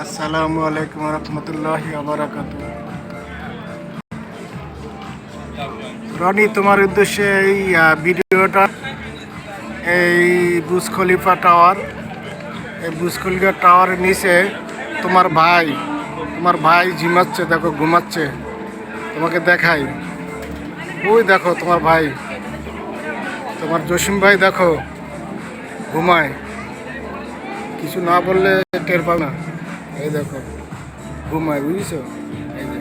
আসসালামু আলাইকুম রহমতুল্লাহি আবরাকাত রনি, তোমার উদ্দেশ্যে এই ভিডিওটা, এই বুজ খলিফা টাওয়ার, এই বুজ খলিফা টাওয়ারের নিচে তোমার ভাই তোমার ভাই ঝিমাচ্ছে, দেখো ঘুমাচ্ছে, তোমাকে দেখাই। ওই দেখো তোমার ভাই, তোমার জসিম ভাই দেখো, ঘুমায়। কিছু না বললে টের পাবে না। এই দেখো, ঘুমায়, বুঝেছ? এই যে।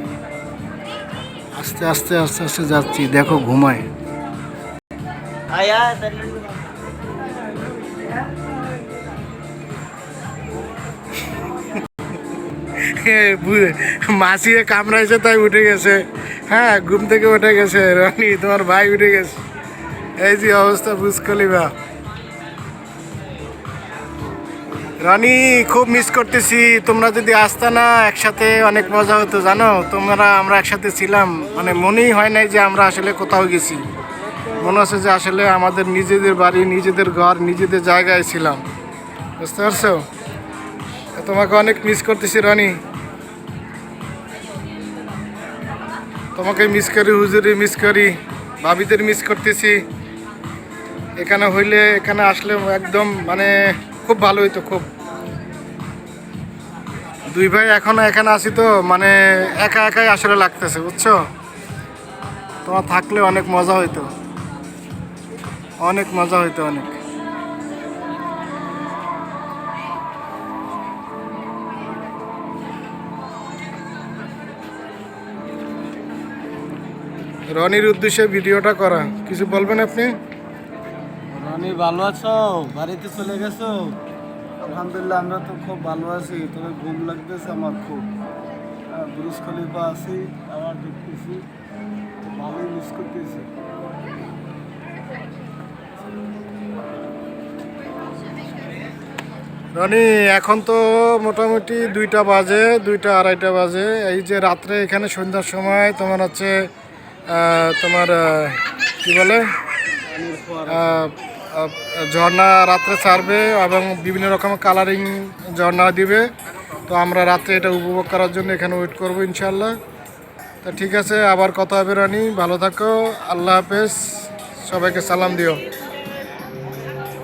আস্তে আস্তে আস্তে আস্তে যাচ্ছি, দেখো, ঘুমায়। মাসিয়ে কামড়াইছে, তাই উঠে গেছে। হ্যাঁ ঘুম থেকে উঠে গেছে, রানি, তোমার ভাই উঠে গেছে। এই যে অবস্থা বুঝকলি বা রানি, খুব মিস করতেছি। তোমরা যদি আসতা না, একসাথে অনেক মজা হতো, জানো? তোমরা, আমরা একসাথে ছিলাম। মানে মনেই হয় নাই যে আমরা আসলে কোথাও গেছি। মনে হচ্ছে যে আসলে আমাদের নিজেদের বাড়ি, নিজেদের ঘর, নিজেদের জায়গায় ছিলাম। বুঝতে পারছ? তোমাকে অনেক মিস করতেছি, রানি। তোমাকে মিস করি হুজুরি মিস করি, ভাবিদের মিস করতেছি। এখানে হইলে, এখানে আসলে একদম মানে খুব ভালো হইতো খুব। দুই ভাই এখনও এখানে আছি তো মানে একা একাই আসলে লাগতেছে, বুঝছ? তোমার থাকলে অনেক মজা হইতো। অনেক মজা হইতো অনেক। রনির উদ্দেশ্যে ভিডিওটা করা। কিছু বলবেন আপনি? রনি ভালো আছো? বাড়িতে চলে গেছো? আলহামদুলিল্লাহ আমরা তো খুব ভালো আছি। তবে ঘুম লাগতেছে আমার খুব। ব্রুজ খলিফা আছি আবার দেখতেছি। ভালোই মিস করতেছি। রনি এখন তো মোটামুটি দুইটা বাজে দুইটা আড়াইটা বাজে। এই যে রাত্রে এখানে সন্ধ্যার সময় তোমার হচ্ছে তোমার কি বলে? ঝর্ণা রাত্রে ছাড়বে এবং বিভিন্ন রকম কালারিং ঝর্ণা দিবে। তো আমরা রাত্রে এটা উপভোগ করার জন্য এখানে ওয়েট করব ইনশাল্লাহ তা ঠিক আছে, আবার কথা হবে রানি। ভালো থাকো। আল্লাহ হাফেজ। সবাইকে সালাম দিও।